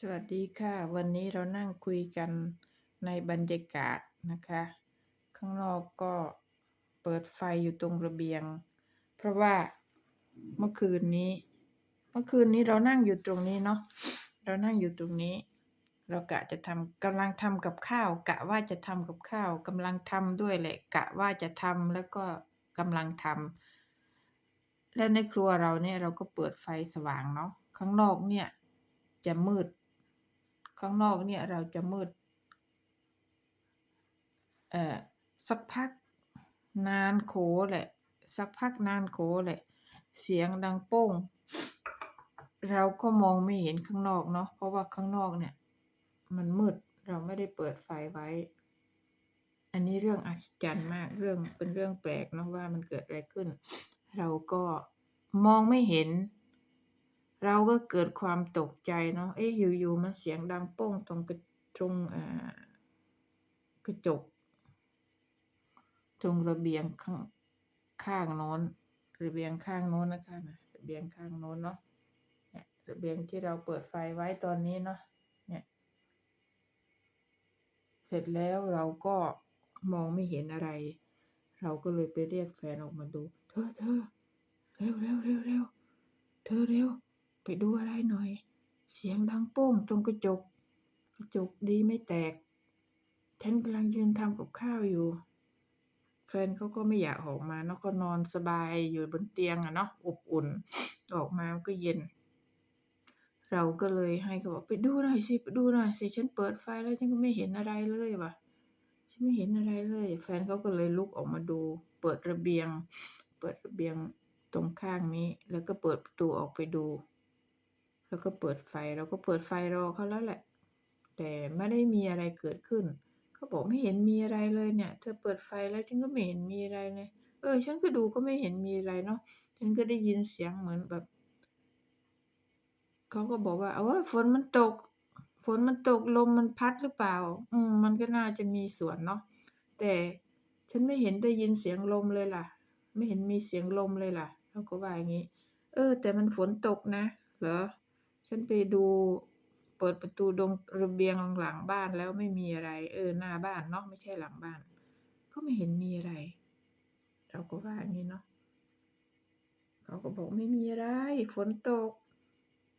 สวัสดีค่ะ วันนี้เรานั่งคุยกันในบรรยากาศนะคะ ข้างนอกก็เปิดไฟอยู่ตรงระเบียง เพราะว่าเมื่อคืนนี้ เมื่อคืนนี้เรานั่งอยู่ตรงนี้เนาะเรานั่งอยู่ตรงนี้ เรากะจะทำกำลังทำกับข้าว กะว่าจะทำกับข้าวกำลังทำด้วยแหละ กะว่าจะทำแล้วก็กำลังทำแล้วในครัวเราเนี่ยเราก็เปิดไฟสว่างเนาะข้างนอกเนี่ยจะมืด ข้างนอกเนี่ยเราจะมืดเอ่อสักพักนานโขแหละ สักพักนานโขแหละ เสียงดังโป้ง เราก็มองไม่เห็นข้างนอกเนาะเพราะว่าข้างนอกเนี่ย มันมืดเราไม่ได้เปิดไฟไว้ อันนี้เรื่องอัศจรรย์มากเรื่องเป็นเรื่องแปลกเนาะว่ามันเกิดอะไรขึ้น เราก็มองไม่เห็น เราก็เกิดความตกใจเนาะ เอ๊ะอยู่ๆมันเสียงดังโป้งตรงกระตรงกระจก ตรงระเบียงข้างข้างโน้น ระเบียงข้างโน้นนะคะนะระเบียงข้างโน้นเนาะเนี่ยระเบียงที่เราเปิดไฟไว้ตอนนี้เนาะเนี่ย เสร็จแล้วเราก็มองไม่เห็นอะไร เราก็เลยไปเรียกแฟนออกมาดู เธอเธอเร็วเร็วเร็วเร็วเธอเร็ว ไปดูอะไรหน่อย เสียงดังโป้งตรงกระจก กระจกดีไม่แตก ฉันกำลังยืนทำกับข้าวอยู่ แฟนเขาก็ไม่อยากออกมาเนาะก็นอนสบายอยู่บนเตียงอะเนาะอบอุ่น ออกมาก็เย็น เราก็เลยให้เขาบอกไปดูหน่อยสิไปดูหน่อยสิฉันเปิดไฟแล้วฉันก็ไม่เห็นอะไรเลยว่ะฉันไม่เห็นอะไรเลย แฟนเขาก็เลยลุกออกมาดู เปิดระเบียง เปิดระเบียงตรงข้างนี้ แล้วก็เปิดประตูออกไปดู แล้วก็เปิดไฟเราก็เปิดไฟรอเขาแล้วแหละ แต่ไม่ได้มีอะไรเกิดขึ้นเขาบอกไม่เห็นมีอะไรเลยเนี่ย เธอเปิดไฟแล้วฉันก็ไม่เห็นมีอะไรเลยเออ ฉันก็ดูก็ไม่เห็นมีอะไรเนาะฉันก็ได้ยินเสียงเหมือนแบบเขาก็บอกว่าโอ๊ยฝนมันตก ฝนมันตกลมมันพัดหรือเปล่า อืมมันก็น่าจะมีส่วนเนาะแต่ฉันไม่เห็นได้ยินเสียงลมเลยล่ะ ไม่เห็นมีเสียงลมเลยล่ะเขาก็ว่าอย่างงี้ เออ แต่มันฝนตกนะ เหรอ ฉันไปดูเปิดประตูตรงระเบียงหลังบ้านแล้วไม่มีอะไร เออหน้าบ้านเนาะไม่ใช่หลังบ้าน ก็ไม่เห็นมีอะไร เราก็ว่าอย่างงี้เนาะเขาก็บอกไม่มีอะไร ฝนตก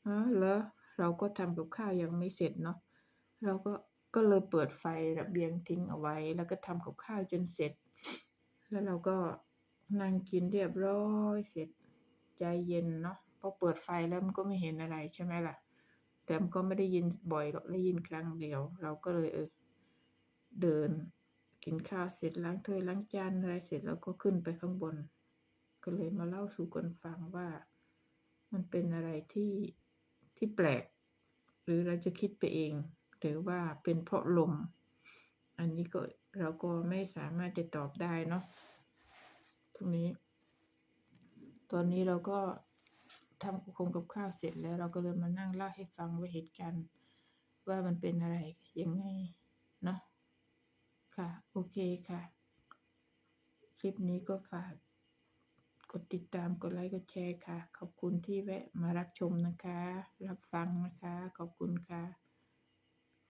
อ๋อเหรอเราก็ทำกับข้าวยังไม่เสร็จเนาะเราก็ก็เลยเปิดไฟระเบียงทิ้งเอาไว้ แล้วก็ทำกับข้าวจนเสร็จ แล้วเราก็นั่งกินเรียบร้อยเสร็จใจเย็นเนาะ พอเปิดไฟแล้วมันก็ไม่เห็นอะไรใช่ไหมล่ะ แต่มันก็ไม่ได้ยินบ่อยหรอกได้ยินครั้งเดียว เราก็เลยเออเดินกินข้าวเสร็จล้างถ้วยล้างจานอะไรเสร็จแล้วก็ขึ้นไปข้างบน ก็เลยมาเล่าสู่กันฟังว่า มันเป็นอะไรที่ที่แปลก หรือเราจะคิดไปเอง หรือว่าเป็นเพราะลม อันนี้ก็เราก็ไม่สามารถจะตอบได้เนาะตรงนี้ ตอนนี้เราก็ ทำกับคงกับข้าวเสร็จแล้วเราก็เลยมานั่งเล่าให้ฟังว่าเหตุการณ์ว่ามันเป็นอะไรยังไงเนาะค่ะ โอเคค่ะ คลิปนี้ก็ฝาก กดติดตามกดไลค์กดแชร์ค่ะ ขอบคุณที่แวะมารับชมนะคะ รับฟังนะคะ ขอบคุณค่ะ